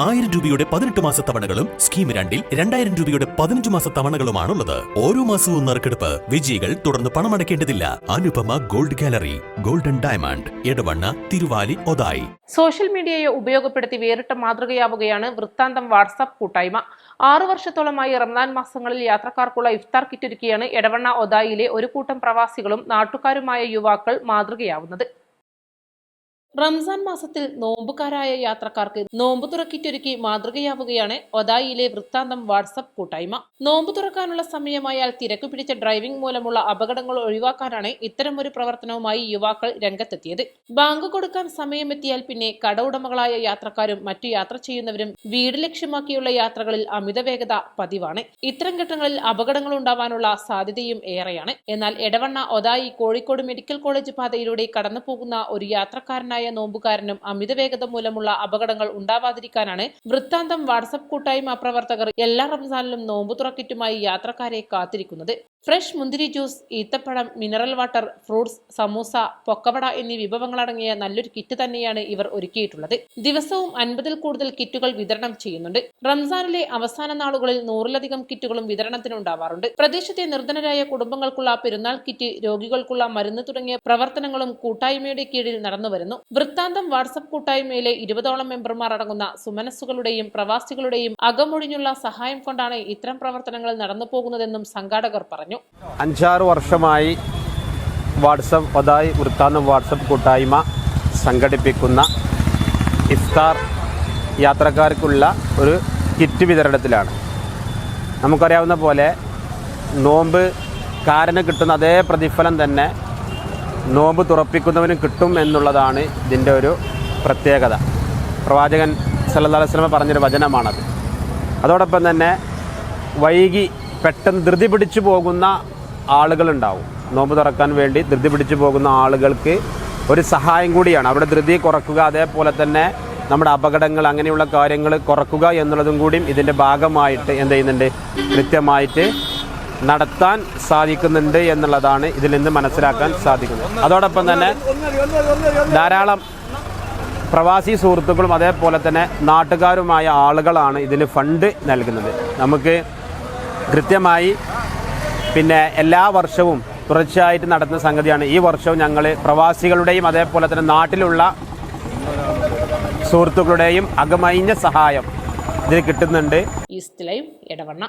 ആയിരം രൂപയുടെ പതിനെട്ട് മാസ തവണകളും സ്കീം രണ്ടിൽ രണ്ടായിരം രൂപയുടെ പതിനഞ്ച് മാസ തവണകളുമാണുള്ളത്. ഓരോ മാസവും നറുക്കെടുപ്പ് വിജയികൾ തുടർന്ന് പണമടയ്ക്കേണ്ടതില്ല. Anupama gold gallery golden diamond Edavanna Thiruvali Othayi. Social മീഡിയയെ ഉപയോഗപ്പെടുത്തി വേറിട്ട മാതൃകയാവുകയാണ് വൃത്താന്തം വാട്സാപ്പ് കൂട്ടായ്മ. ആറു വർഷത്തോളമായി റംദാൻ മാസങ്ങളിൽ യാത്രക്കാർക്കുള്ള ഇഫ്താർ കിറ്റൊരുക്കിയാണ് എടവണ്ണ ഒതായിലെ ഒരു കൂട്ടം പ്രവാസികളും നാട്ടുകാരുമായ യുവാക്കൾ മാതൃകയാവുന്നത്. റംസാൻ മാസത്തിൽ നോമ്പുകാരായ യാത്രക്കാർക്ക് നോമ്പ് തുറക്കിറ്റൊരുക്കി മാതൃകയാവുകയാണ് ഒദായിയിലെ വൃത്താന്തം വാട്സപ്പ് കൂട്ടായ്മ. നോമ്പ് തുറക്കാനുള്ള സമയമായാൽ തിരക്ക് പിടിച്ച ഡ്രൈവിംഗ് മൂലമുള്ള അപകടങ്ങൾ ഒഴിവാക്കാനാണ് ഇത്തരമൊരു പ്രവർത്തനവുമായി യുവാക്കൾ രംഗത്തെത്തിയത്. ബാങ്ക് കൊടുക്കാൻ സമയമെത്തിയാൽ പിന്നെ കട ഉടമകളായ യാത്രക്കാരും മറ്റു യാത്ര ചെയ്യുന്നവരും വീട് ലക്ഷ്യമാക്കിയുള്ള യാത്രകളിൽ അമിത വേഗത പതിവാണ്. ഇത്തരം ഘട്ടങ്ങളിൽ അപകടങ്ങൾ ഉണ്ടാവാനുള്ള സാധ്യതയും ഏറെയാണ്. എന്നാൽ എടവണ്ണ ഒതായി കോഴിക്കോട് മെഡിക്കൽ കോളേജ് പാതയിലൂടെ കടന്നു ഒരു യാത്രക്കാരനായ നോമ്പുകാരനും അമിത വേഗത മൂലമുള്ള അപകടങ്ങൾ ഉണ്ടാവാതിരിക്കാനാണ് വൃത്താന്തം വാട്സപ്പ് കൂട്ടായ്മ പ്രവർത്തകർ എല്ലാ റംസാനിലും നോമ്പു തുറക്കിറ്റുമായി യാത്രക്കാരെ കാത്തിരിക്കുന്നത്. ഫ്രഷ് മുന്തിരി ജ്യൂസ് ഈത്തപ്പഴം മിനറൽ വാട്ടർ ഫ്രൂട്ട്സ് സമൂസ പൊക്കവട എന്നീ വിഭവങ്ങളടങ്ങിയ നല്ലൊരു കിറ്റ് തന്നെയാണ് ഇവർ ഒരുക്കിയിട്ടുള്ളത്. ദിവസവും അൻപതിൽ കൂടുതൽ കിറ്റുകൾ വിതരണം ചെയ്യുന്നുണ്ട്. റംസാനിലെ അവസാന നാളുകളിൽ നൂറിലധികം കിറ്റുകളും വിതരണത്തിനുണ്ടാവാറുണ്ട് പ്രദേശത്തെ നിർധനരായ കുടുംബങ്ങൾക്കുള്ള പെരുന്നാൾ കിറ്റ് രോഗികൾക്കുള്ള മരുന്ന് തുടങ്ങിയ പ്രവർത്തനങ്ങളും കൂട്ടായ്മയുടെ കീഴിൽ നടന്നുവരുന്നു വൃത്താന്തം വാട്സപ്പ് കൂട്ടായ്മയിലെ ഇരുപതോളം മെമ്പർമാർ അടങ്ങുന്ന സുമനസ്സുകളുടെയും പ്രവാസികളുടെയും അകമൊഴിഞ്ഞുള്ള സഹായം കൊണ്ടാണ് ഇത്തരം പ്രവർത്തനങ്ങൾ നടന്നു പോകുന്നതെന്നും സംഘാടകർ പറഞ്ഞു. അഞ്ചാറ് വർഷമായി വാട്സപ്പ് ഒതായി വൃത്താന്തം വാട്സപ്പ് കൂട്ടായ്മ സംഘടിപ്പിക്കുന്ന ഇഫ്താർ യാത്രക്കാർക്കുള്ള ഒരു കിറ്റ് വിതരണത്തിലാണ്. നമുക്കറിയാവുന്ന പോലെ നോമ്പ് കാരന് കിട്ടുന്ന അതേ പ്രതിഫലം തന്നെ നോമ്പ് തുറപ്പിക്കുന്നവനും കിട്ടും എന്നുള്ളതാണ് ഇതിന്റെ ഒരു പ്രത്യേകത. പ്രവാചകൻ സല്ലല്ലാഹു അലൈഹി വസല്ലമ പറഞ്ഞൊരു വചനമാണത്. അതോടൊപ്പം തന്നെ വൈകി പെട്ടെന്ന് ധൃതി പിടിച്ചു പോകുന്ന ആളുകളുണ്ടാവും. നോമ്പ് തുറക്കാൻ വേണ്ടി ധൃതി പിടിച്ചു പോകുന്ന ആളുകൾക്ക് ഒരു സഹായം കൂടിയാണ്. അവിടെ ധൃതി കുറക്കുക അതേപോലെ തന്നെ നമ്മുടെ അപകടങ്ങൾ അങ്ങനെയുള്ള കാര്യങ്ങൾ കുറക്കുക എന്നുള്ളതും കൂടിയും ഇതിന്റെ ഭാഗമായിട്ട് എന്ത് ചെയ്യുന്നുണ്ട്? കൃത്യമായിട്ട് നടത്താൻ സാധിക്കുന്നുണ്ട് എന്നുള്ളതാണ് ഇതിൽ നിന്ന് മനസ്സിലാക്കാൻ സാധിക്കുന്നത്. അതോടൊപ്പം തന്നെ ധാരാളം പ്രവാസി സുഹൃത്തുക്കളും അതേപോലെ തന്നെ നാട്ടുകാരുമായ ആളുകളാണ് ഇതിന് ഫണ്ട് നൽകുന്നത്. നമുക്ക് കൃത്യമായി പിന്നെ എല്ലാ വർഷവും തുടർച്ചയായിട്ട് നടത്തുന്ന സംഗതിയാണ്. ഈ വർഷവും ഞങ്ങൾ പ്രവാസികളുടെയും അതേപോലെ തന്നെ നാട്ടിലുള്ള സുഹൃത്തുക്കളുടെയും അകമഞ്ഞ സഹായം ഇതിൽ കിട്ടുന്നുണ്ട്. എടവണ്ണ.